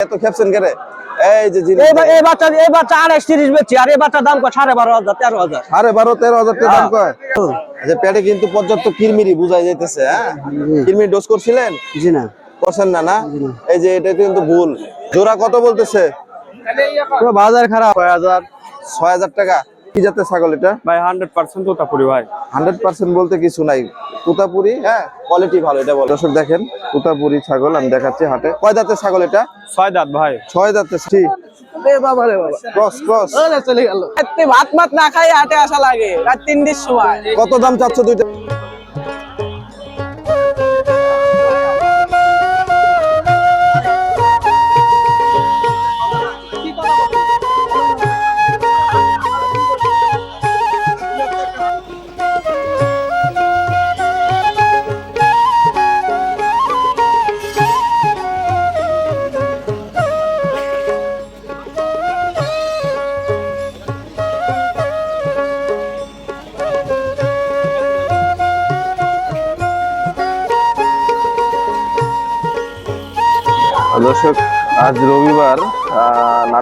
এত খেপছেন কেরে এই যে এই বাচ্চা এই বাচ্চা আড়াইশ তিরিশ বেচছি আর এই বাচ্চার দাম কয়? সাড়ে বারো হাজার তেরো হাজার। সাড়ে বারো তেরো হাজার দাম কয়? আচ্ছা পেটে কিন্তু পর্যাপ্ত কিরমিরি বুঝাই যাইতেছে হ্যাঁ? কিরমিরি ডোজ করছিলেন? জি না। করছেন না না? এই যে এটা কিন্তু ভুল। জোড়া কত বলতেছে? বাজার খারাপ। ছয় হাজার ছয় হাজার টাকা। কি জাতের ছাগল এটা? ভাই হান্ড্রেড পার্সেন্ট তোতাপুরি ভাই। হান্ড্রেড পার্সেন্ট বলতে কিছু নাই। তোতাপুরি হ্যাঁ কোয়ালিটি ভালো এটা বল। দর্শক দেখেন তোতাপুরি ছাগল আমি দেখাচ্ছি হাটে। কয় দাঁতের ছাগল এটা? ছয় দাঁত ভাই। ছয় দাঁতের ঠিক রে বাবা রে বাবা।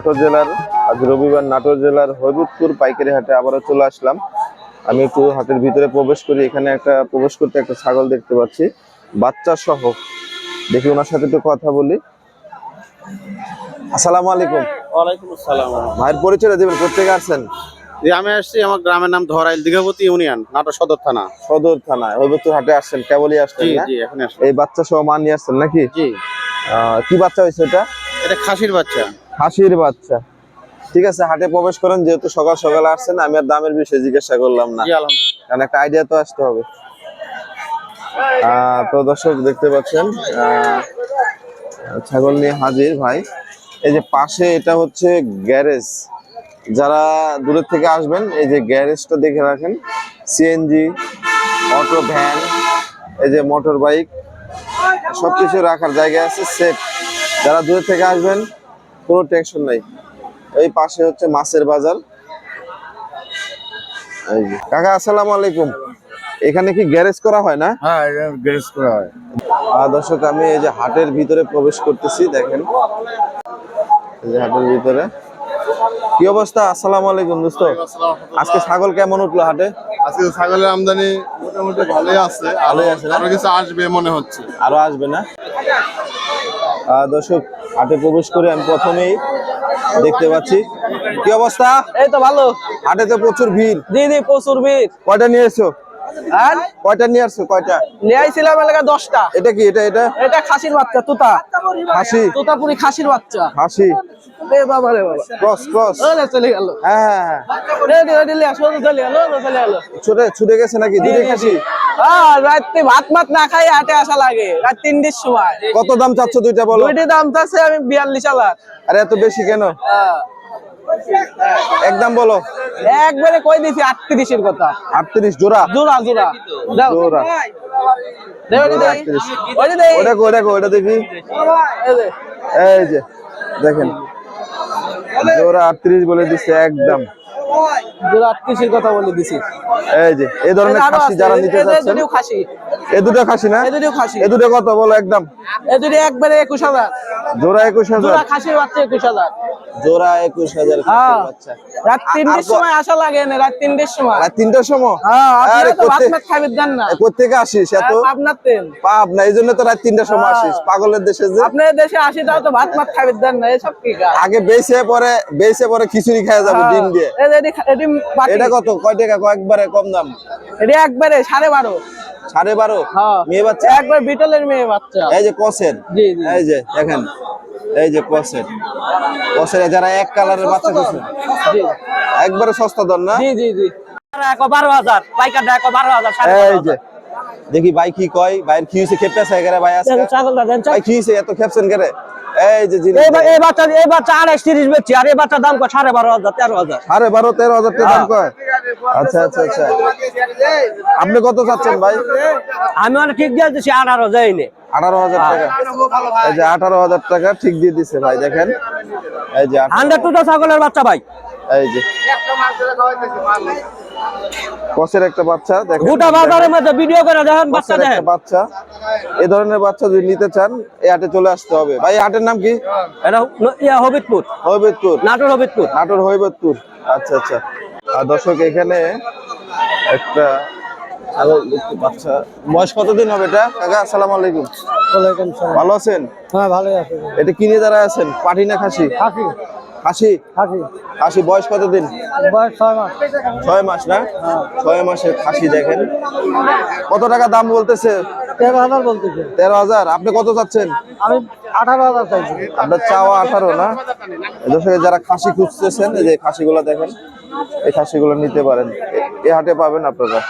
নাটোর জেলার আজ রবিবার নাটোর জেলার হবিবপুর পাইকারি হাটে আবারও চলে আসলাম। আমি একটু হাটের ভিতরে প্রবেশ করি এখানে একটা প্রবেশ করতে একটা ছাগল দেখতে পাচ্ছি বাচ্চা সহ। দেখি ওনার সাথে একটু কথা বলি। আসসালামু আলাইকুম। ওয়ালাইকুম আসসালাম। ভাইয়ের পরিচয় দেবেন কোথেকে আসছেন? জি আমি আসছি আমার গ্রামের নাম ধরাইল দিঘাপতি ইউনিয়ন নাটোর সদর থানা। সদর থানায় হবিবপুর হাটে আসছেন কেবলই আসছেন জি জি এখন আসছি এই বাচ্চা সহ মান নিয়ে আসছেন নাকি? জি। কি বাচ্চা হয়েছে এটা এটা খাসির বাচ্চা। হাসির বাচ্চা। ঠিক আছে হাটে প্রবেশ করেন যেহেতু সকাল সকাল আসছেন আমি আর দামের বিষয়ে জিজ্ঞাসা করলাম না। কারণ একটা আইডিয়া তো আসতে হবে। তো দর্শক দেখতে পাচ্ছেন ছাগল নিয়ে হাজির ভাই। এই যে পাশে এটা হচ্ছে গ্যারেজ। যারা দূরের থেকে আসবেন এই যে গ্যারেজটা দেখে রাখেন। সিএনজি অটো ভ্যান এই যে মোটর বাইক সবকিছু রাখার জায়গা আছে সেফ যারা দূরের থেকে আসবেন কোনো টেনশন নাই। এই পাশে হচ্ছে মাছের বাজার। কাকা আসসালামু আলাইকুম। এখানে কি গ্যারেজ করা হয় না? হ্যাঁ গ্যারেজ করা হয়। দর্শক আমি এই যে হাটের ভিতরে প্রবেশ করতেছি দেখেন। এই যে হাটের ভিতরে। কি অবস্থা? আসসালামু আলাইকুম দোস্ত। আজকে ছাগল কেমন উঠল হাটে? আজকে ছাগলের আমদানি মোটামুটি ভালোই আছে। ভালোই আছে আরও কিছু আসবে মনে হচ্ছে। আরও আসবে না? দর্শক হাটে প্রবেশ করে আমি প্রথমেই দেখতে পাচ্ছি। কি অবস্থা? এই তো ভালো। হাটে তো প্রচুর ভিড়। দিদি জি প্রচুর ভিড়। কয়টা নিয়ে এসছো? আর? কয়টা নিয়ে আসছো? কয়টা? নিয়ে আইছিলাম এলাকা দশটা। এটা কি? এটা এটা? এটা খাসির বাচ্চা তুতা। হাসি তুতাপুরি খাসির বাচ্চা। হাসি রে বাবা রে বাবা। Cross cross. ওরে চলে গেল। হ্যাঁ হ্যাঁ হ্যাঁ। রেডি রেডি চলে গেল চলে গেল। ছুটে ছুটে গেছে নাকি? দুটোই খাসি? হ্যাঁ রাত্রে ভাত মাত না খাই হাটে আসা লাগে। রাত তিনটির সময়। কত দাম চাচ্ছ দুইটা বলো? দুইটি দাম চাচ্ছে আমি বিয়াল্লিশ হাজার। আরে এত বেশি কেন? হ্যাঁ। একদম বলো। একবারে কই দিছি আটত্রিশের কথা। আটত্রিশ জোড়া? জোড়া জোড়া। দাও। জোড়া। ওটা কো ওটা কো ওটা দেখি। এই যে। দেখেন। জোড়া আটত্রিশ বলে দিচ্ছে একদম। জোড়া আটত্রিশের কথা বলে দিছি। এই যে এই ধরনের খাসি যারা এই- নিতে এই খাসি। এ দুটো খাসি না? এই দুটিও খাসি। এ দুটো কত বলো একদম? এই দুটি একবারে একুশ হাজার। জোড়া একুশ হাজার। জোড়া খাসির বাচ্চা একুশ হাজার। জোড়া একুশ হাজার হ্যাঁ। বাচ্চা। রাত তিনটের সময় আসা লাগে না রাত তিনটের সময়। আর তিনটার সময়? হ্যাঁ আরে তো ভাত কোথে- দেন না। এ কোত্থেকে আসিস? এত আপনার তেল পাপ না এই জন্য তো রাত তিনটার সময় হ্যাঁ। আসিস। পাগলের দেশে যে আপনার দেশে আসি তাও তো ভাত মাত দেন না এসব কি আগে বেসে পরে বেসে পরে খিচুড়ি খাওয়া যাব ডিম দিয়ে। এটি কত? কয় টাকা? কয়েকবারে কম দাম? এটি একবারে সাড়ে বারো। সাড়ে বারো? হ্যাঁ। মেয়ে বাচ্চা? একবার বিটলের মেয়ে বাচ্চা। এই যে কসের। এই যে দেখেন। এই যে কসের কসের যারা এক কালারের বাচ্চা করছে। জি একবারে সস্তা দর না? জি জি জি। বারো হাজার পাইকার দেখো বারো হাজার এই যে। দেখি ভাই কি কয় ভাইয়ের কি হয়েছে খেপে আছে এগারে ভাই আজকে? ভাই কি হয়েছে এত খেপছেন কেরে? এই যে এই বাচ্চা এই বাচ্চা আড়াইশ তিরিশ বেচছি আর এই বাচ্চার দাম কয়? সাড়ে বারো হাজার তেরো হাজার। সাড়ে বারো তেরো হাজার দাম কয়? আচ্ছা আচ্ছা আচ্ছা। আপনি কত চাচ্ছেন ভাই? আমি মানে ঠিক দিয়ে দিচ্ছি আঠারো যাইনি আঠারো হাজার টাকা। এই যে আঠারো হাজার টাকা ঠিক দিয়ে দিছে ভাই দেখেন। এই যে হান্ড্রেড টুটা ছাগলের বাচ্চা ভাই। এই যে। কসের একটা বাচ্চা দেখেন গোটা বাজারের মধ্যে ভিডিও করে দেখেন বাচ্চা দেখেন বাচ্চা। এই ধরনের বাচ্চা যদি নিতে চান এই হাটে চলে আসতে হবে। ভাই হাটের নাম কি? এটা ইয়া হবিদপুর হবিবপুর নাটোর হবিদপুর নাটোর হবিবপুর আচ্ছা আচ্ছা। আর দর্শক এখানে একটা ছাগল দেখতে বাচ্চা বয়স কতদিন হবে এটা? কাকা আসসালামু আলাইকুম। ওয়ালাইকুম সালাম। ভালো আছেন? হ্যাঁ ভালোই আছে। এটা কিনে দাঁড়ায় আছেন? পাঠি না খাসি? হাসি খাসি হাসি খাসি বয়স কতদিন? বয়স ছয় মাস। ছয় মাস না? ছয় মাসের খাসি দেখেন। কত টাকা দাম বলতেছে? তেরো হাজার বলতেছে। তেরো হাজার। আপনি কত চাচ্ছেন? আমি আঠারো হাজার চাইছি। আপনার চাওয়া আঠারো না? দর্শক যারা খাসি খুঁজতেছেন এই যে খাসিগুলো দেখেন এই খাসিগুলো নিতে পারেন। এ- এই হাটে পাবেন আপনারা।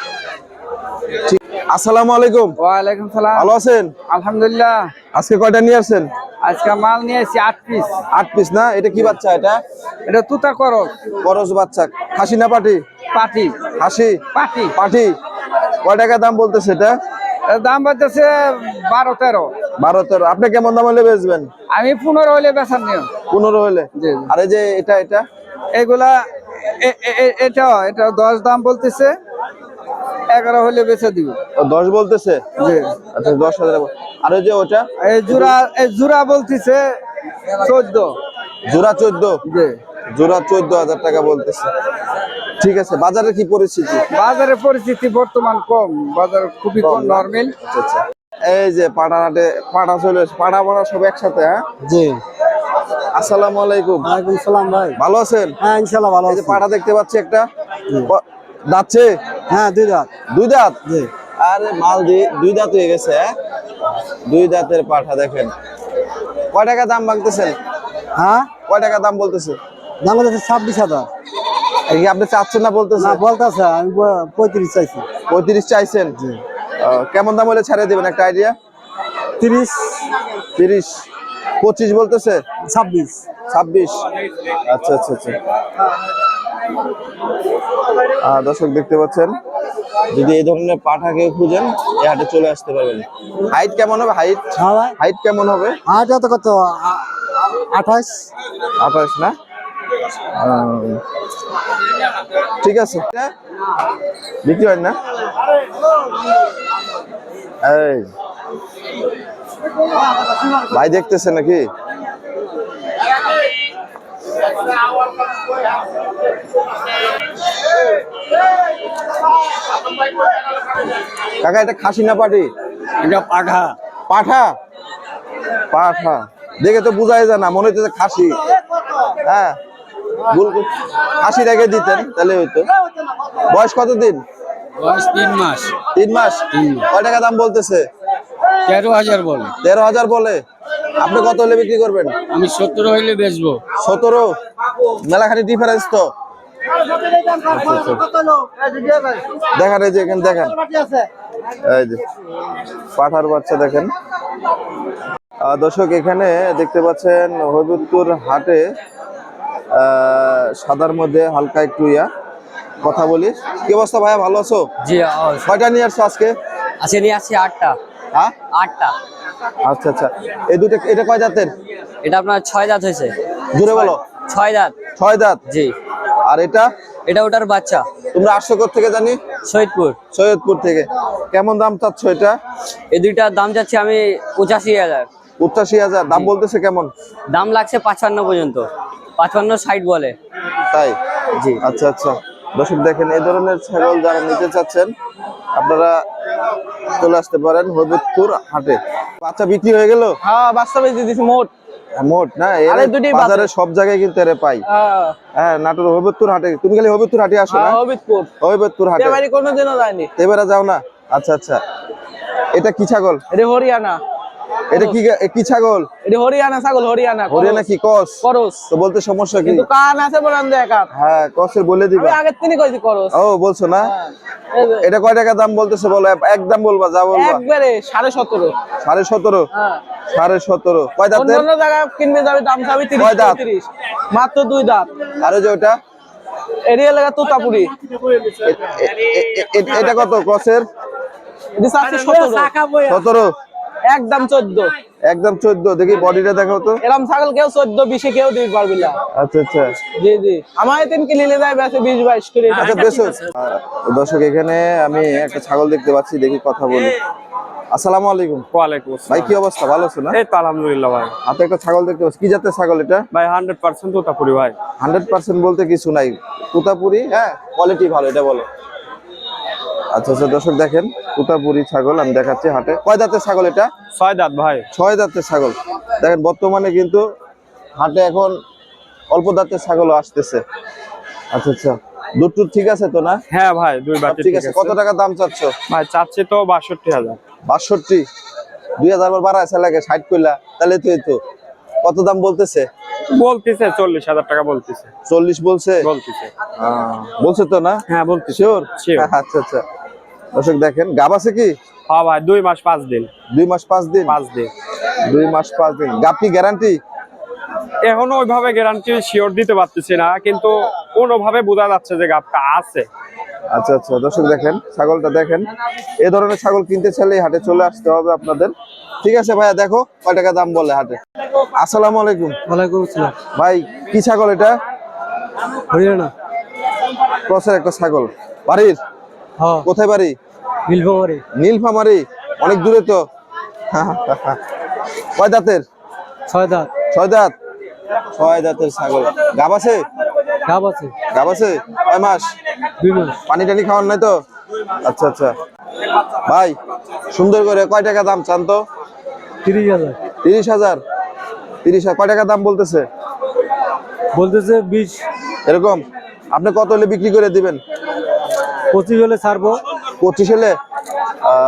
ঠিক। আসসালামু আলাইকুম। ওয়ালাইকুম সালাম। ভালো আছেন? আলহামদুলিল্লাহ। আজকে কয়টা নিয়ে আসছেন? আজকে মাল নিয়ে এসেছি আট পিস আট পিস না? এটা কি বাচ্চা এটা? এটা তুতা করো করস বাচ্চা। খাসি না পাটি? পাটি। খাসি? পাটি। পাটি। কয় টাকা দাম বলতেছে এটা? দাম বলতেছে বারো তেরো। বারো তেরো। আপনি কেমন দাম হলে বেচবেন? আমি পনেরো হলে বেচার নিও পনেরো হলে। আর এই যে এটা এটা? এগুলা এটা এটা দশ দাম বলতেছে। এগারো হলে বেচে দিব। ও দশ বলতেছে? জি। আচ্ছা দশ হাজার আর ওই যে ওটা? এই জুরা এই জুরা বলতেছে চোদ্দ। জোড়া চোদ্দ? জি। জোড়া চোদ্দ হাজার টাকা বলতেছে। ঠিক আছে বাজারে কি পরিস্থিতি? বাজারের পরিস্থিতি বর্তমান কম বাজার খুবই কম নর্মাল আচ্ছা আচ্ছা। এই যে পাটানাটে পাটা চলে পাটা পাটা সব একসাথে হ্যাঁ? জি। আসসালামু আলাইকুম। ওয়ালাইকুম সালাম ভাই। ভালো আছেন? হ্যাঁ ইনশাল্লাহ ভালো এই যে পাটা দেখতে পাচ্ছি একটা। দাঁতছে হ্যাঁ দুই দাঁত। দুই দাঁত? আরে মাল দুই দাঁত হয়ে গেছে হ্যাঁ? দুই দাঁতের পাঠা দেখেন। কয় টাকা দাম ভাঙতেছেন হ্যাঁ? কয় টাকা দাম বলতেছে? দাম বলতেছে ছাব্বিশ হাজার। কি আপনি চাচ্ছেন না বলতেছেন বলতেছে আমি পঁয়ত্রিশ চাইছি। পঁয়ত্রিশ চাইছেন? কেমন দাম হলে ছাড়িয়ে দেবেন একটা আইডিয়া তিরিশ। তিরিশ। পঁচিশ বলতেছে? ছাব্বিশ। ছাব্বিশ। আচ্ছা আচ্ছা আচ্ছা। দর্শক দেখতে পাচ্ছেন যদি এই ধরনের পাঠা কেউ খুঁজেন এই হাটে চলে আসতে পারবেন। হাইট কেমন হবে? হাইট হ্যাঁ হাইট কেমন হবে? আট কত? কত আঠাশ। আঠাশ না? ঠিক আছে। বিক্রি হয় না? এই। ভাই দেখতেছে নাকি? কাকা এটা খাসি না পাটি? এটা পাঠা। পাঠা? পাঠা। দেখে তো বোঝাই যায় না মনে হচ্ছে খাসি। হ্যাঁ ভুল খাসি রেখে দিতেন তাহলে হইতো। বয়স কতদিন? বয়স তিন মাস? তিন মাস। কয় টাকা দাম বলতেছে? তেরো হাজার বলে। তেরো হাজার বলে? আপনি কত হলে বিক্রি করবেন? আমি সত্তর হইলে বেচবো। সতেরো? মেলাখানি ডিফারেন্স তো? দেখান এই যে এখানে দেখেন। এই যে পাঠার বাচ্চা দেখেন। দর্শক এখানে দেখতে পাচ্ছেন হবিবপুর হাটে সাদার মধ্যে হালকা একটু ইয়া। কথা বলি। কি অবস্থা ভাইয়া? ভালো আছো? জি কয়টা নিয়ে আসছো আজকে? আছে নিয়ে আসছি আটটা। হ্যাঁ? আটটা। আচ্ছা আচ্ছা। এই দুটো এটা কয় দাঁতের এটা আপনার ছয় দাঁত হয়েছে। জুড়ে বলো। ছয় দাঁত ছয় দাঁত জি। আর এটা? এটা ওটার বাচ্চা। তোমরা আসছো থেকে জানি? সৈয়দপুর। সৈয়দপুর থেকে। কেমন দাম চাচ্ছ এটা? এই দুইটার দাম যাচ্ছে আমি পঁচাশি হাজার। পঁচাশি হাজার। দাম বলতেছে কেমন? দাম লাগছে পাঁচপান্ন পর্যন্ত। পাঁচপান্ন ষাট বলে। তাই? জি। আচ্ছা আচ্ছা। দর্শক দেখেন এই ধরনের ছাগল যারা নিতে চাচ্ছেন আপনারা চলে আসতে পারেন হবিবপুর হাটে। বাচ্চা বিক্রি হয়ে গেল? হ্যাঁ বাচ্চা বেঁচে দিছি মোট। মোট না? আরে দুটি বাজারে সব জায়গায় কিন্তু এর পাই। হ্যাঁ। হ্যাঁ নাটোর হবিবপুর হাটে। তুমি খালি হবিবপুর হাটে আসো না? হ্যাঁ, হবিবপুর। হবিবপুর হাটে। বাড়ি কোনোদিনও যায়নি। এবারে যাও না? আচ্ছা আচ্ছা। এটা কি ছাগল? এটা হরিয়ানা। এটা কি কি ছাগল? এটা হরিয়ানা ছাগল হরিয়ানা হরিয়ানা কি কস করস। তো বলতে সমস্যা কি? কিন্তু কান আছে বলেন দেখার হ্যাঁ কসের বলে দিবা। আমি আগের তিনি কইছি করস। ও বলছো না? এটা কয় টাকা দাম বলতেছে বলো? এক- একদম বলবা যা বলবা। একবারে সাড়ে সতেরো। সাড়ে সতেরো? হ্যাঁ। সাড়ে সতেরো। কয় দাঁতের? অন্যান্য জায়গায় কিনবে যাবে দাম তিরিশ কয় দাঁত? মাত্র দুই দাঁত। আর যে ওটা এরিয়া লাগা তোতাপুরি। এটা কত চাচ্ছি সতেরো। সতেরো। একদম চোদ্দ। একদম চোদ্দ। দেখি বডিটা দেখাও তো। এরম ছাগল কেউ চোদ্দ বিশে কেউ দিতে পারবি না। আচ্ছা আচ্ছা। জি জি। আমার তিন নিলে যায় বেশি বিশ বাইশ করে। আচ্ছা বেশ দর্শক এখানে আমি একটা ছাগল দেখতে পাচ্ছি দেখি কথা বলি। আসসালামু আলাইকুম। ওয়ালাইকুম ভাই কি অবস্থা? ভালো আছো না? এই তো আলহামদুলিল্লাহ ভাই। হাতে একটা ছাগল দেখতে পাচ্ছি কি জাতের ছাগল এটা? ভাই হান্ড্রেড পার্সেন্ট তোতাপুরি ভাই। হান্ড্রেড পার্সেন্ট বলতে কিছু নাই। তোতাপুরি হ্যাঁ কোয়ালিটি ভালো এটা বলো। আচ্ছা আচ্ছা দর্শক দেখেন তুতাপুরি ছাগল আমি দেখাচ্ছি হাটে। কয় দাঁতের ছাগল এটা? ছয় দাঁত ভাই। ছয় দাঁতের ছাগল। দেখেন বর্তমানে কিন্তু হাটে এখন অল্প দাঁতের ছাগলও আসতেছে। আচ্ছা আচ্ছা দুধ ঠিক আছে তো না? হ্যাঁ ভাই দুই বাটি ঠিক আছে। কত টাকা দাম চাচ্ছ? ভাই চাচ্ছি তো বাষট্টি হাজার। বাষট্টি? দুই হাজার বাড়া আছে লাগে ষাট কইলা তাহলে তো তো। কত দাম বলতেছে? বলতেছে চল্লিশ হাজার টাকা বলতেছে। চল্লিশ বলছে? বলতেছে। বলছে তো না? হ্যাঁ বলতেছে। আচ্ছা আচ্ছা। দর্শক দেখেন গাব আছে কি? হ্যাঁ ভাই দুই মাস পাঁচ দিন। দুই মাস পাঁচ দিন? পাঁচ দিন। দুই মাস পাঁচ দিন। গাপ কি গ্যারান্টি এখনও ওইভাবে গ্যারান্টি শিওর দিতে পারতেছি না কিন্তু কোনোভাবে বোঝা যাচ্ছে যে গাপটা আছে। আচ্ছা আচ্ছা দর্শক দেখেন ছাগলটা দেখেন। এ ধরনের ছাগল কিনতে চাইলে হাটে চলে আসতে হবে আপনাদের। ঠিক আছে ভাইয়া দেখো কয় টাকা দাম বলে হাটে। আসসালামু আলাইকুম। ওয়ালাইকুম আসসালাম। ভাই কি ছাগল এটা? হরিয়ানা। ক্রসের একটা ছাগল। বাড়ির? কোথায় বাড়ি? নীলফামারি। নীলফামারি? অনেক দূরে তো। কয় দাঁতের? ছয় দাঁত। ছয় দাঁত? ছয় দাঁতের ছাগল। গাব আছে? ডাব আছে। গাব আছে? কয় মাস? দুই মাস। পানি টানি খাওয়ান নাই তো? আচ্ছা আচ্ছা। ভাই সুন্দর করে কয় টাকা দাম চান তো? তিরিশ হাজার। তিরিশ হাজার? তিরিশ হাজার। কয় টাকা দাম বলতেছে? বলতেছে বিশ। এরকম? আপনি কত হলে বিক্রি করে দিবেন? পঁচিশ হলে ছাড়বো। পঁচিশ হলে?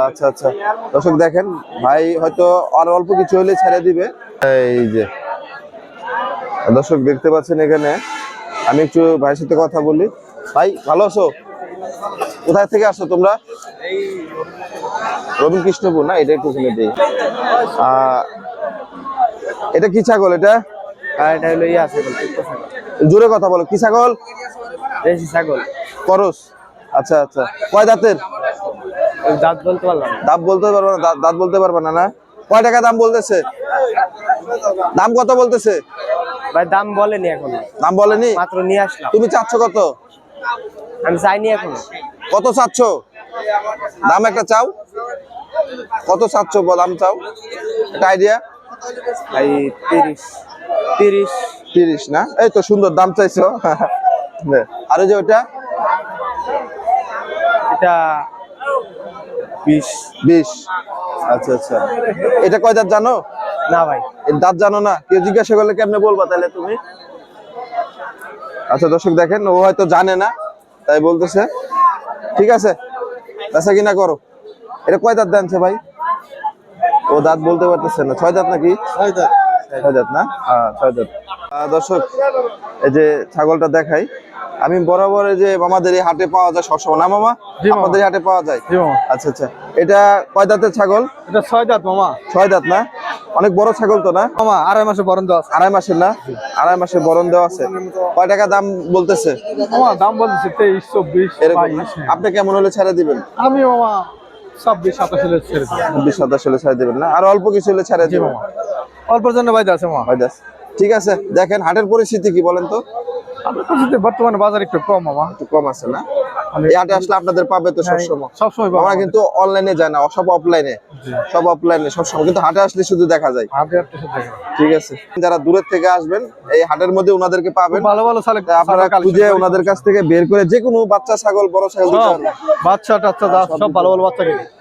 আচ্ছা আচ্ছা। দর্শক দেখেন ভাই হয়তো আর অল্প কিছু হলে ছেড়ে দিবে। এই যে। দর্শক দেখতে পাচ্ছেন এখানে। আমি একটু ভাইয়ের সাথে কথা বলি। ভাই ভালো আছো? কোথায় থেকে আসো তোমরা? রবীন কৃষ্ণপুর না? এটা একটু শুনে দিই। এটা কি ছাগল এটা? আর এটা হলো ইয়ে আছে জোরে কথা বলো কি ছাগল? দেশি ছাগল। করস। আচ্ছা আচ্ছা। কয় দাঁতের? দাঁত বলতে পারলাম দাঁত বলতে পারব না দাঁত- বলতে পারবে না না? কয় টাকা দাম বলতেছে? দাম কত বলতেছে? ভাই দাম বলেনি এখনও। দাম বলেনি? মাত্র নিয়ে আসলাম। তুমি চাচ্ছ কত? আমি চাইনি এখনও। কত চাচ্ছ? দাম একটা চাও। কত চাচ্ছ বল দাম চাও। একটা আইডিয়া ভাই তিরিশ। তিরিশ। তিরিশ না? এই তো সুন্দর দাম চাইছো। আর ওই যে ওটা এটা বিশ। বিশ। আচ্ছা আচ্ছা। এটা কয় দাঁত জানো? না ভাই। দাঁত জানো না? কেউ জিজ্ঞাসা করলে কেমনে বলবা তাহলে তুমি? আচ্ছা দর্শক দেখেন ও হয়তো জানে না তাই বলতেছে। ঠিক আছে বেচা কিনা করো। এটা কয় দাঁত দানছে ভাই? ও দাঁত বলতে পারতেছে না। ছয় দাঁত নাকি? ছয় দাঁত। ছয় দাঁত না? হ্যাঁ ছয় দাঁত। দর্শক এই যে ছাগলটা দেখাই আমি বরাবর যে আমাদের এই হাটে পাওয়া যায় সবসময় না মামা? আমাদের হাটে পাওয়া যায়? আচ্ছা আচ্ছা। এটা কয় দাঁতের ছাগল? এটা ছয় দাঁত মামা। ছয় দাঁত না? অনেক বড় ছাগল তো না? মামা আড়াই মাসে বরণ দেওয়া আছে। আড়াই মাসের না? আড়াই মাসের বরণ দেওয়া আছে। কয় টাকা দাম বলতেছে? মামা দাম বলতেছে তেইশ চব্বিশ এরকম আপনি কেমন হলে ছেড়ে দিবেন? আমি মামা ছাব্বিশ সাতাশ হলে ছেড়ে দিই। বিশ সাতাশ হলে ছেড়ে দিবেন না? আর অল্প কিছু হলে ছেড়ে দিবেন? অল্পের জন্য বাইরে আছে মামা। হয় ঠিক আছে দেখেন হাটের পরিস্থিতি কি বলেন তো? আপনার কাছে বর্তমানে বাজার একটু কম মামা। একটু কম আছে না? এই হাটে আসলে আপনাদের পাবে তো সবসময়। সবসময় আমরা কিন্তু অনলাইনে যায় না সব অফলাইনে সব অফলাইনে সবসময়। কিন্তু হাটে আসলে শুধু দেখা যায়। হাতে হাতে সাথে ঠিক আছে। যারা দূরের থেকে আসবেন এই হাটের মধ্যে ওনাদেরকে পাবেন। ভালো ভালো সালে আপনারা খুঁজে ওনাদের কাছ থেকে বের করে যে কোনো বাচ্চা ছাগল বড় ছাগল বাচ্চা টাচ্চা যা সব ভালো ভালো বাচ্চা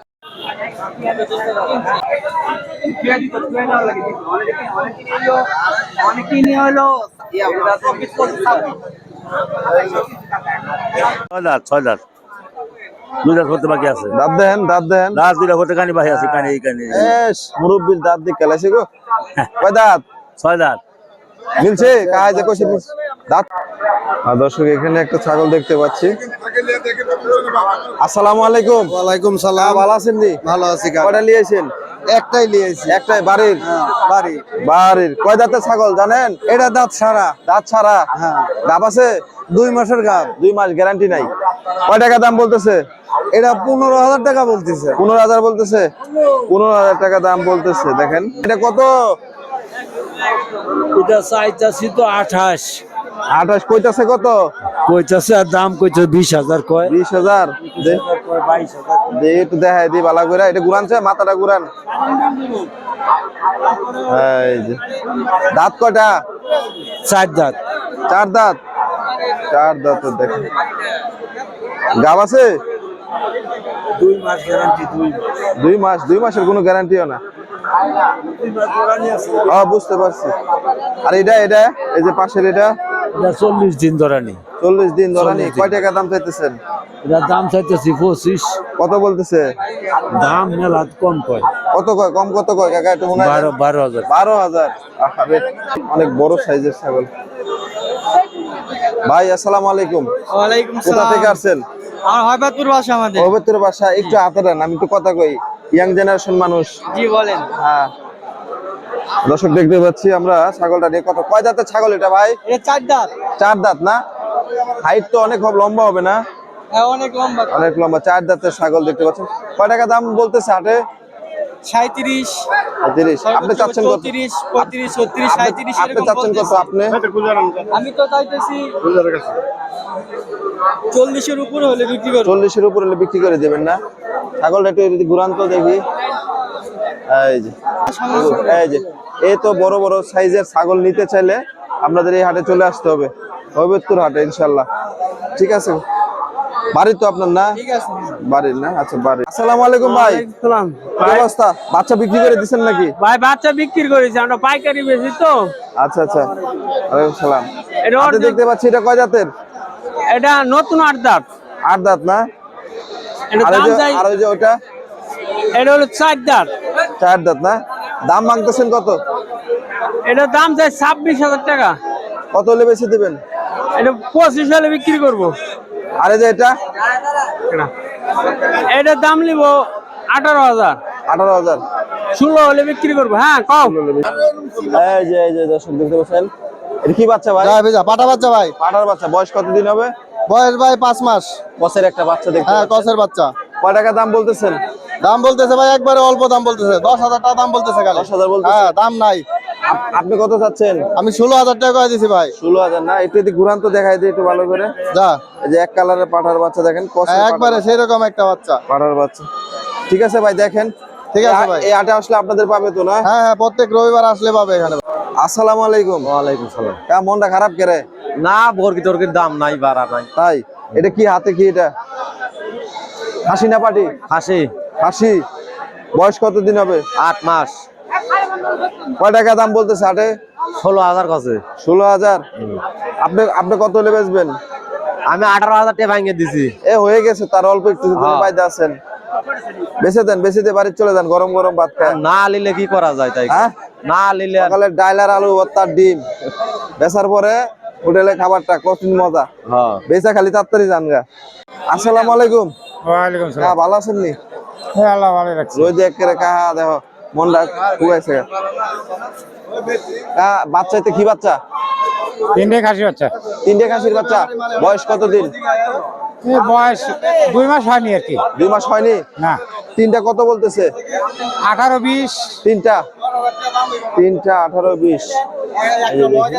ছয় দাঁত ছয় দাঁত দুই দাঁত করতে বাকি আছে। দাঁত দেন দাঁত দেন। দাঁত কানি বাকি আছে কানি কানি। মুরব্বির দাঁত দিয়ে কেলাইছে গো। কয় দাঁত? ছয় দাঁত মিলছে? কাজ কইছে মিলছে। দাঁত। আর দর্শক এখানে একটা ছাগল দেখতে পাচ্ছি। আসসালামু আলাইকুম। ওয়ালাইকুম হ্যাঁ, সালাম ভালো আছেন নি? ভালো আছি কয়টা নিয়েছেন একটাই লিয়েছি একটাই বাড়ির? বাড়ি বাড়ির। কয় দাঁতের ছাগল জানেন? এটা দাঁত সারা দাঁত ছাড়া? হ্যাঁ। গাব আছে? দুই মাসের গাব। দুই মাস গ্যারান্টি নাই। কয় টাকা দাম বলতেছে? এটা পনেরো হাজার টাকা বলতেছে। পনেরো হাজার বলতেছে? পনেরো হাজার টাকা দাম বলতেছে দেখেন। এটা কত? এটা চাইতাছি তো আঠাশ। আঠাশ কইতাছে কত? কইতাছে আর দাম কইছে বিশ হাজার কয়। বিশ হাজার? একটু দেখাই দি বালা করে এটা ঘুরানছে মাথাটা ঘুরান। দাঁত কটা চার দাঁত। চার দাঁত? চার দাঁত দেখেন গাব আছে? দুই মাস গ্যারান্টি দুই মাস। দুই মাসের কোনো গ্যারান্টিও না। বুঝতে পারছি। আর এটা এটা? এই যে পাশের এটা? চল্লিশ দিন ধরানি চল্লিশ দিন ধরানি 40 কয় টাকা দাম চাইতেছেন? এটা দাম চাইতেছি পঁচিশ। কত বলতেছে? দাম মেলা কম কয়। কত কয়? কম কত কয়? কাকা একটু মনে বারো বারো হাজার। বারো হাজার। অনেক বড় সাইজের ছাগল। ভাই আসসালামু আলাইকুম। ওয়ালাইকুম কোথা থেকে আসছেন? আমার হয়বাদপুর বাসা আমাদের। পবিত্র বাসা। একটু হাতে আমি একটু কথা কই। ইয়াং জেনারেশন মানুষ। জি বলেন। হ্যাঁ। দর্শক দেখতে পাচ্ছি আমরা ছাগলটা নিয়ে কত কয় দাঁতের ছাগল এটা ভাই? চার দাঁত। চার দাঁত না? হাইট তো অনেক লম্বা হবে না? হ্যাঁ অনেক লম্বা। অনেক লম্বা। চার দাঁতের ছাগল দেখতে পাচ্ছেন। কয় টাকা দাম বলতেছে হাটে? সাঁত্রিশ আপনি চাচ্ছেন কত? পঁয়ত্রিশ ছত্রিশ আপনি- সাঁত্রিশ আপনি চাচ্ছেন কত আপনি? আমি তো চাইতেছি চল্লিশের উপরে হলে বিক্রি করব। চল্লিশের উপরে হলে বিক্রি করে দেবেন না? ছাগলটা একটু যদি ঘুরান তো দেখি। এই যে এই যে এই তো বড় বড় সাইজের ছাগল নিতে চাইলে আপনাদের এই হাটে চলে আসতে হবে হবিবপুর হাটে ইনশাল্লাহ। ঠিক আছে? বাড়ির তো আপনার না? বাড়ির না? আচ্ছা বাড়ির। আসসালামু আলাইকুম ভাই। অবস্থা? বাচ্চা বিক্রি করে দিচ্ছেন নাকি? ভাই বাচ্চা বিক্রি করেছে আমরা পাইকারি বেশি তো। আচ্ছা আচ্ছা। ওয়ালাইকুম সালাম। এটা দেখতে পাচ্ছি এটা কয় জাতের? এটা নতুন আট দাঁত আট দাঁত না? আর ওই যে ওটা? এটা হলো চার দাঁত। চার দাঁত না? দাম ভাঙতেছেন কত? এটা দাম চাই ছাব্বিশ হাজার টাকা। কত হলে বেশি দিবেন? এটা পঁচিশ হলে বিক্রি করব। আর যে এটা? এটার দাম নিব আঠারো হাজার। আঠারো হাজার। ষোলো হলে বিক্রি করব। হ্যাঁ কম এই যে এই যে দর্শক দেখতে পাচ্ছেন। এটা কি বাচ্চা ভাই? পাটা বাচ্চা ভাই। পাঠার বাচ্চা। বয়স কতদিন হবে? বয়স ভাই পাঁচ মাস। বছর একটা বাচ্চা দেখতে হ্যাঁ কসের বাচ্চা। কয় টাকা দাম বলতেছেন? দাম বলতেছে ভাই একবারে অল্প দাম বলতেছে। দশ হাজার টাকা দাম বলতেছে খালি। দশ হাজার হ্যাঁ দাম নাই। আপনি কত চাচ্ছেন? আমি ষোলো হাজার টাকা করে দিছি ভাই। ষোলো হাজার না একটু যদি ঘুরান তো দেখাই দিই একটু ভালো করে। যা। যে এক কালারের পাঠার বাচ্চা দেখেন হ্যাঁ, একবারে সেই রকম একটা বাচ্চা। পাঠার বাচ্চা। ঠিক আছে ভাই দেখেন। ঠিক আছে ভাই। এই আটে আসলে আপনাদের পাবে তো না? হ্যাঁ হ্যাঁ প্রত্যেক রবিবার আসলে পাবে এখানে। আসসালামু আলাইকুম। ওয়ালাইকুম সালাম। কা মনটা খারাপ করে না বর্গি তর্গির দাম নাই বাড়া নাই। তাই? এটা কি হাতে কি এটা? হাসি না পাটি? হাসি। হাসি। বয়স কতদিন হবে? আট মাস। কয় টাকা দাম বলতেছে হাটে? ষোলো হাজার কাছে ষোলো হাজার। আপনি আপনি কত হলে বেচবেন? আমি আঠারো হাজার টাকা ভাঙিয়ে দিছি। এ হয়ে গেছে তার অল্প একটু হ্যাঁ। বাইদা আছেন। বেঁচে দেন বেঁচে দিয়ে বাড়ি চলে যান গরম গরম ভাত খায় না নিলে কি করা যায় তাই? হ্যাঁ? না নিলে সকালে ডাইলার আলু ভর্তার ডিম। বেচার পরে হোটেলে খাবারটা কঠিন মজা। হ্যাঁ। বেচা খালি তাড়াতাড়ি যান গা। আসসালামু আলাইকুম। ওয়ালাইকুম হ্যাঁ ভালো আছেন নি? হ্যাঁ আল্লাহ ভালো রাখছে ওই দেখ করে কাহা দেখো মনটা খুয়াইছে কা বাচ্চাতে কি বাচ্চা? তিনটে খাসি বাচ্চা। তিনটে খাসির বাচ্চা। বয়স কতদিন বয়স দুই মাস হয়নি আর কি। দুই মাস হয়নি? না। তিনটা কত বলতেছে? আঠারো বিশ। তিনটা? তিনটা আঠারো বিশ। দেখি।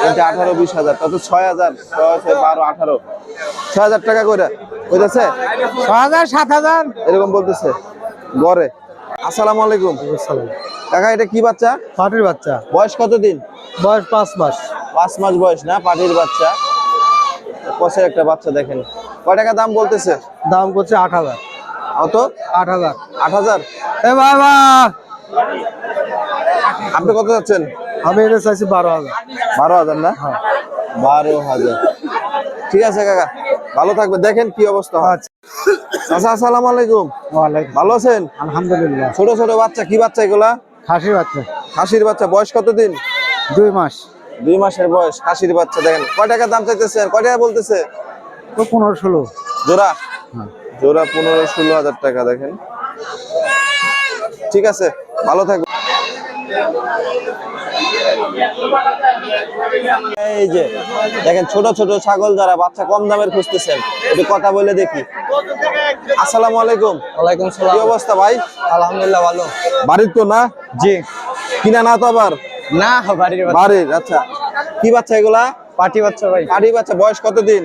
তিনটা আঠারো বিশ হাজার তত ছয় হাজার ছয় ছয় বারো আঠারো। ছয় হাজার টাকা করে বুঝেছে ছ হাজার সাত হাজার। এরকম বলতেছে গড়ে। আসসালামু আলাইকুম। কাকা এটা কি বাচ্চা? পাটির বাচ্চা। বয়স কতদিন? বয়স পাঁচ মাস। পাঁচ মাস বয়স না পাটির বাচ্চা। কষের একটা বাচ্চা দেখেন। কয় টাকা দাম বলতেছে? দাম করছে আট হাজার। অত আট হাজার। আট হাজার? এ বাবা! আপনি কত যাচ্ছেন? আমি এটা চাইছি বারো হাজার। বারো হাজার না? বারো হাজার। ঠিক আছে কাকা। ভালো থাকবে দেখেন কি অবস্থা হয়। আচ্ছা। আসসালামু আলাইকুম। ভালো আছেন? আলহামদুলিল্লাহ। ছোট ছোট বাচ্চা কি বাচ্চা এগুলা? খাসি বাচ্চা। খাসির বাচ্চা। বয়স কতদিন? দুই মাস। দুই মাসের বয়স। খাসির বাচ্চা দেখেন। কয় টাকা দাম চাইতেছেন কয় টাকা বলতেছে? তো পনেরো ষোলো। জোড়া? জোড়া পনেরো ষোলো হাজার টাকা দেখেন। ঠিক আছে। ভালো থাকবে এই যে দেখেন ছোট ছোট ছাগল যারা বাচ্চা কম দামের খুঁজতেছেন একটু কথা বলে দেখি। আসসালামু আলাইকুম। ওয়ালাইকুম কি অবস্থা ভাই? আলহামদুলিল্লাহ ভালো। বাড়ির তো না? জি। কিনা না তো আবার? না বাড়ির বাড়ির আচ্ছা। কি বাচ্চা এগুলা? পার্টি বাচ্চা ভাই। পাটি বাচ্চা বয়স কতদিন?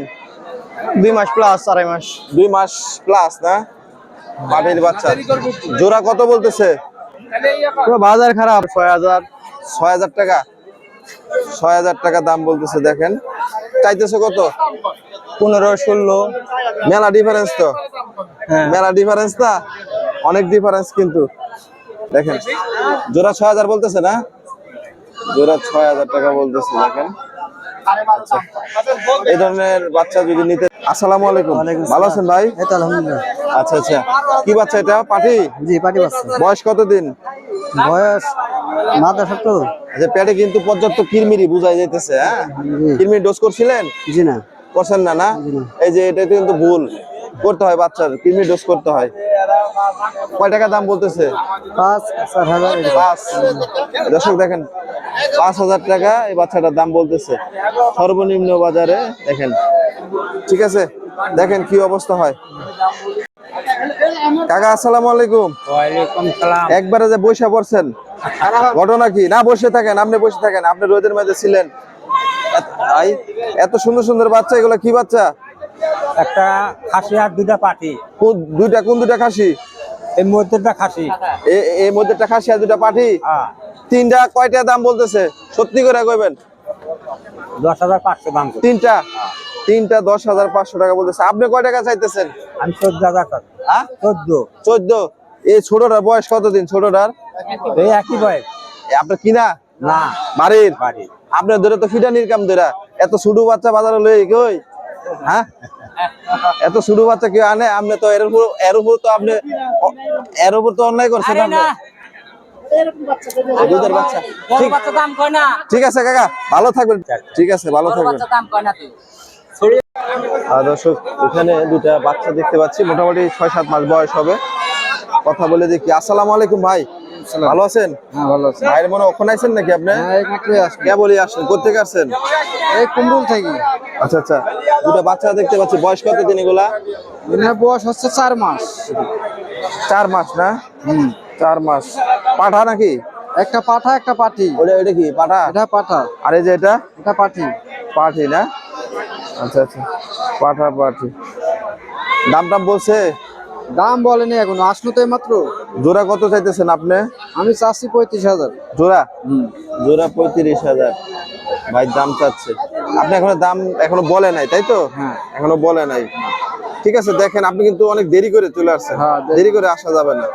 দুই মাস প্লাস আড়াই মাস। দুই মাস প্লাস না? পাটির বাচ্চা। জোড়া কত বলতেছে? বাজার খারাপ। ছয় হাজার ছয় হাজার টাকা। ছয় হাজার টাকা দাম বলতেছে দেখেন। চাইতেছে কত? পনেরো ষোলো। মেলা ডিফারেন্স তো। হ্যাঁ। মেলা ডিফারেন্স না? অনেক ডিফারেন্স কিন্তু। দেখেন। জোড়া ছয় হাজার বলতেছে না? জোড়া ছয় হাজার টাকা বলতেছে দেখেন। এই ধরনের বাচ্চা যদি নিতে আসসালামু আলাইকুম। ভালো আছেন ভাই? আলহামদুলিল্লাহ। আচ্ছা আচ্ছা। কি বাচ্চা এটা? পাঠি? জি পার্টি বাচ্চা। বয়স কতদিন? বয়স আচ্ছা পেটে কিন্তু পর্যাপ্ত কিরমিরি বুঝাই যাইতেছে হ্যাঁ? কিরমিরি ডোজ করছিলেন? জি না। করছেন না না? এই যে এটা কিন্তু ভুল। করতে হয় বাচ্চার কিডনি ডোজ করতে হয়। কয় টাকা দাম বলতেছে? পাঁচ চার হাজার পাঁচ। দর্শক দেখেন পাঁচ হাজার টাকা এই বাচ্চাটার দাম বলতেছে। সর্বনিম্ন বাজারে দেখেন। ঠিক আছে? দেখেন কি অবস্থা হয়। কাকা আসসালামু আলাইকুম। একবারে যে বসে পড়ছেন। ঘটনা কি? না বসে থাকেন আপনি বসে থাকেন। আপনি রোদের মধ্যে ছিলেন। এত সুন্দর সুন্দর বাচ্চা এগুলো কি বাচ্চা? একটা খাসি আর দুইটা পাটি। কোন দুইটা কোন দুইটা খাসি? এর মধ্যেটা খাসি। এ- এ- এর মধ্যে একটা খাসি আর দুটা পাঠি হ্যাঁ। তিনটা কয়টা দাম বলতেছে? সত্যি করে কইবেন। দশ হাজার পাঁচশো দাম। তিনটা? তিনটা দশ হাজার পাঁচশো টাকা বলতেছে। আপনি কয় টাকা চাইতেছেন? আমি চোদ্দ হাজার হ্যাঁ? চোদ্দ। চোদ্দ? এই ছোটটার বয়স কতদিন? ছোটটার? এই একই বয়স। আপনার কিনা না? বাড়ির? বাড়ি আপনার ধরে তো ফিটানির কাম ধরা। এত ছোট বাচ্চা বাজারে লই কই হ্যাঁ? এত ছোট বাচ্চা কেউ আনে? আপনি তো এর উপর এর উপর তো আপনি এর উপর তো অন্যায় করছেন আপনি। দুধের বাচ্চা। ঠিক দাম কয় না? ঠিক আছে কাকা ভালো থাকবেন। ঠিক আছে ভালো থাকবেন। দাম কয় না আর দর্শক এখানে দুটা বাচ্চা দেখতে পাচ্ছি। মোটামুটি ছয় সাত মাস বয়স হবে। কথা বলে দেখি। আসসালামু আলাইকুম ভাই। ভালো আছেন? হ্যাঁ ভালো আছে। ভাইয়ের মনে ওখানে আছেন নাকি আপনি? হ্যাঁ এই মাত্রই কে বলি আসছেন? কোথেকে আসছেন? এই কুমরুল থেকে। আচ্ছা আচ্ছা। দুটা বাচ্চা দেখতে পাচ্ছি। বয়স কত দিন এগুলা? বয়স হচ্ছে চার মাস। চার মাস না? চার মাস। পাঠা নাকি? একটা পাঠা একটা পাঠি। ওটা ওটা কি পাঠা? এটা পাঠা। আর এই যে এটা? এটা পাঠি। পাঠি না? আচ্ছা আচ্ছা। পাঠা পাঠি। দাম টাম বলছে? দাম বলেনি এখনও আসলো তো মাত্র জোড়া কত চাইতেছেন আপনি? আমি চাচ্ছি পঁয়ত্রিশ হাজার। জোড়া? জোড়া পঁয়ত্রিশ হাজার। ভাই দাম চাচ্ছে। আপনি এখনও দাম এখনও বলে নাই তাই তো? হ্যাঁ। এখনও বলে নাই। ঠিক আছে দেখেন আপনি কিন্তু অনেক দেরি করে চলে আসছেন। হ্যাঁ, দেরি। দেরি করে আসা যাবে না।